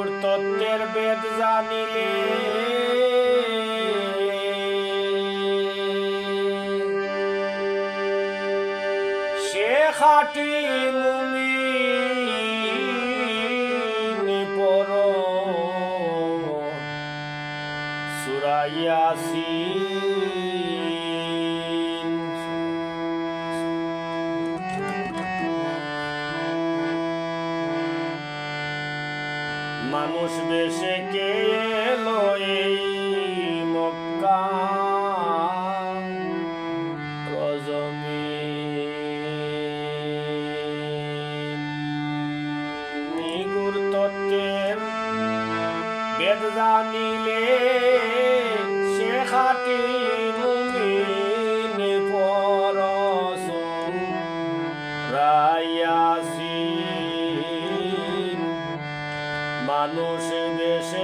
নিগুড় তত্ত্বের বেদ জানিলে। সে খাটি মুমিন পর সুরাইয়াসিন মানুষ বেশে কে এলো এই মক্কা। নিগুড় তত্ত্বের বেদ জানিলে সে খাটি মানুষ বেশে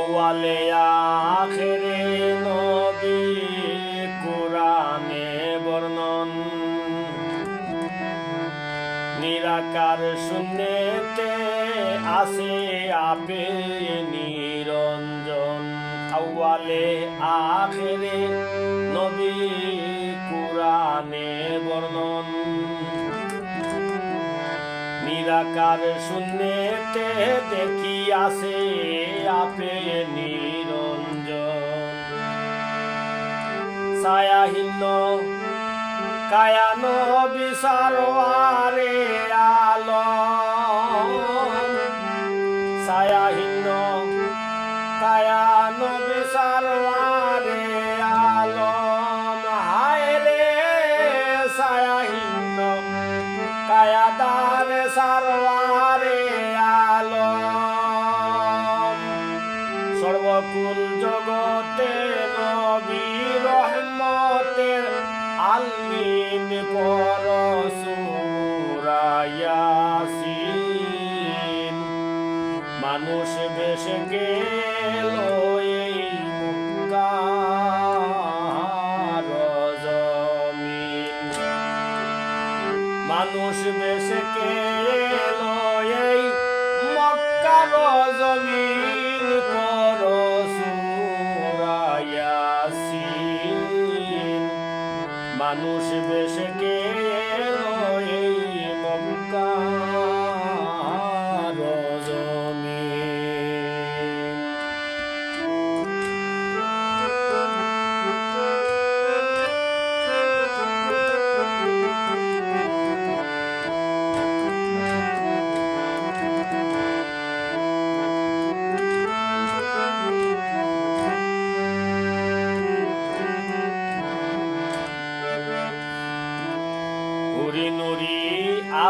আউয়ালে আখেরে নবী কোরআনে বর্ণন। নিরাকার শূন্যতে আসে আপে নিরঞ্জন। আউয়ালে আখেরে নবী কোরআনে বর্ণন। নিরাকার শূন্যতে দেখি আসে আপে নিরঞ্জন। ছায়াহীন, কায়ান বিচারে আলো ছায়াহীন, কায়ান বিচারে আলম হায় রে ছায়াহীন। কায়াদার সারওয়ারে আলম সর্বকুল জগতে নবী রহমতের আলমিন পরশুরায়াসিন। মানুষ বেশে গেল মানুষ বেশে কেলো এই মক্কার জমিন সুরায়াসিন মানুষ বেশে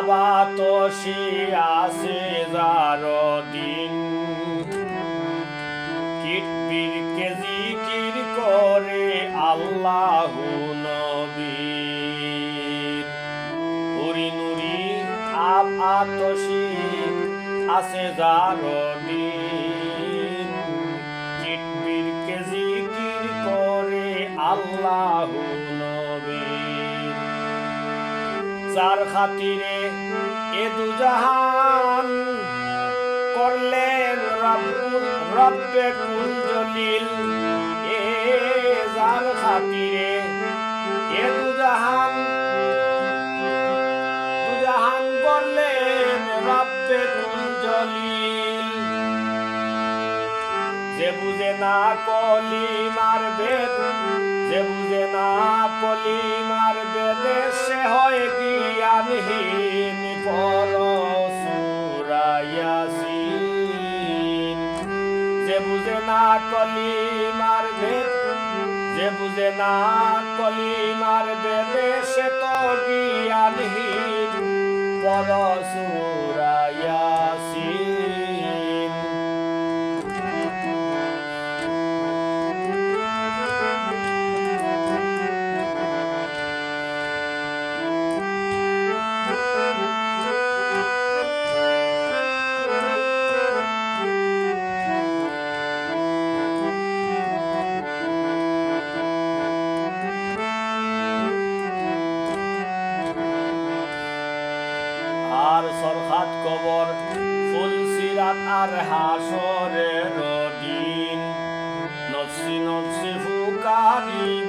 আবাত আসে যার দিন কিটপির কেজি কির করে আল্লাহ নবীর। নুরি আসে যার দিন কিটপির কেজি কির করে আল্লাহ নবীর। যার খাতিরে এ দুজাহান করলেন রব্বুল রব্বে কুল জলিল এ যার খাতিরে এ দুজাহান দুজাহান করলেন রব্বে কুল জলিল যে বুঝে না কলিমার বেদ, যে বুঝে না কলিমার বেদে না কলিমার বেদ যে বুঝে না কলিমার বেদে সে তো জ্ঞানহীন পরশুরায়াসিন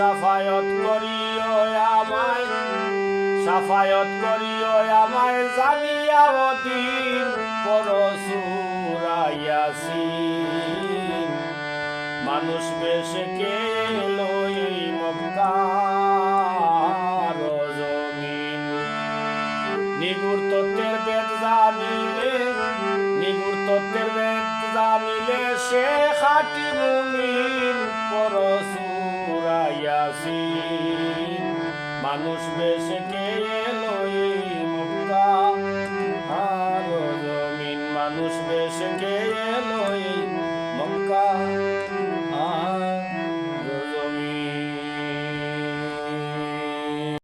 সাফায়ত করিও আমায়, সাফায়ত করিও আমায় জানিয়া দিন পরশুরাইয়াসিন। মানুষ বেশে কে লই মক্কার জমিন নিগুর তত্ত্বের বেদ জানিলে নিগুর তত্ত্বের বেদ জানিলে সে খাটি মুমিন পরশুরাইয়াসিন মানুষ বেশে